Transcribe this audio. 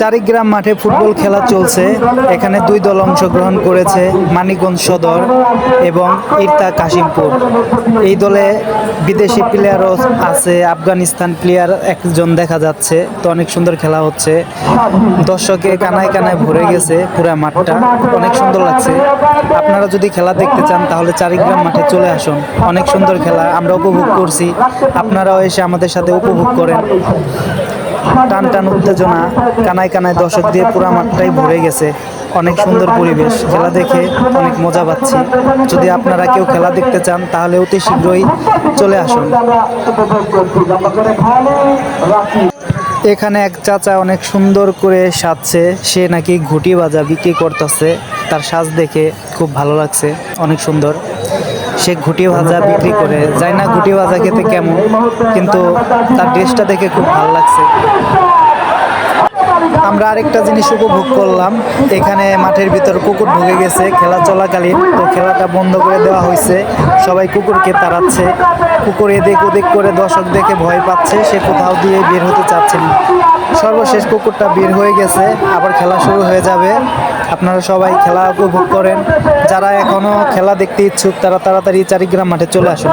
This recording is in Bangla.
চারিগ্রাম মাঠে ফুটবল খেলা চলছে। এখানে দুই দল অংশগ্রহণ করেছে, মানিকগঞ্জ সদর এবং ইরতা কাশিমপুর। এই দলে বিদেশি প্লেয়ারও আছে, আফগানিস্তান প্লেয়ার একজন দেখা যাচ্ছে। তো অনেক সুন্দর খেলা হচ্ছে। দর্শকে কানায় কানায় ভরে গেছে পুরা মাঠটা। অনেক সুন্দর লাগছে। আপনারা যদি খেলা দেখতে চান, তাহলে চারিগ্রাম মাঠে চলে আসুন। অনেক সুন্দর খেলা, আমরা উপভোগ করছি। আপনারাও এসে আমাদের সাথে উপভোগ করেন। টান টান উত্তেজনা, কানায় কানায় দর্শক দিয়ে পুরো মাঠটাই ভরে গেছে। অনেক সুন্দর পরিবেশ, খেলা দেখে অনেক মজা পাচ্ছি। যদি আপনারা কেউ খেলা দেখতে চান, তাহলে অতি শীঘ্রই চলে আসুন। এখানে এক চাচা অনেক সুন্দর করে সাজছে। সে নাকি ঘুটি বাজা বিক্রি করতেছে। তার সাজ দেখে খুব ভালো লাগছে। অনেক সুন্দর। সে ঘুটি ভাজা বিক্রি করে। যাই না ঘুটি ভাজা খেতে কেমন, কিন্তু তার ড্রেসটা দেখে খুব ভালো লাগছে। আমরা আরেকটা জিনিস উপভোগ করলাম। এখানে মাঠের ভিতর কুকুর ঢুকে গেছে, খেলা চলাকালীন। তো খেলাটা বন্ধ করে দেওয়া হয়েছে। সবাই কুকুরকে তাড়াচ্ছে। কুকুর এদিক ওদিক করে দর্শক দেখে ভয় পাচ্ছে, সে কোথাও দিয়ে বের হতে চাচ্ছে না। সর্বশেষ কুকুরটা বের হয়ে গেছে, আবার খেলা শুরু হয়ে যাবে। আপনারা সবাই খেলা উপভোগ করেন। যারা এখনও খেলা দেখতে ইচ্ছুক, তারা তাড়াতাড়ি চারিগ্রাম মাঠে চলে আসুন।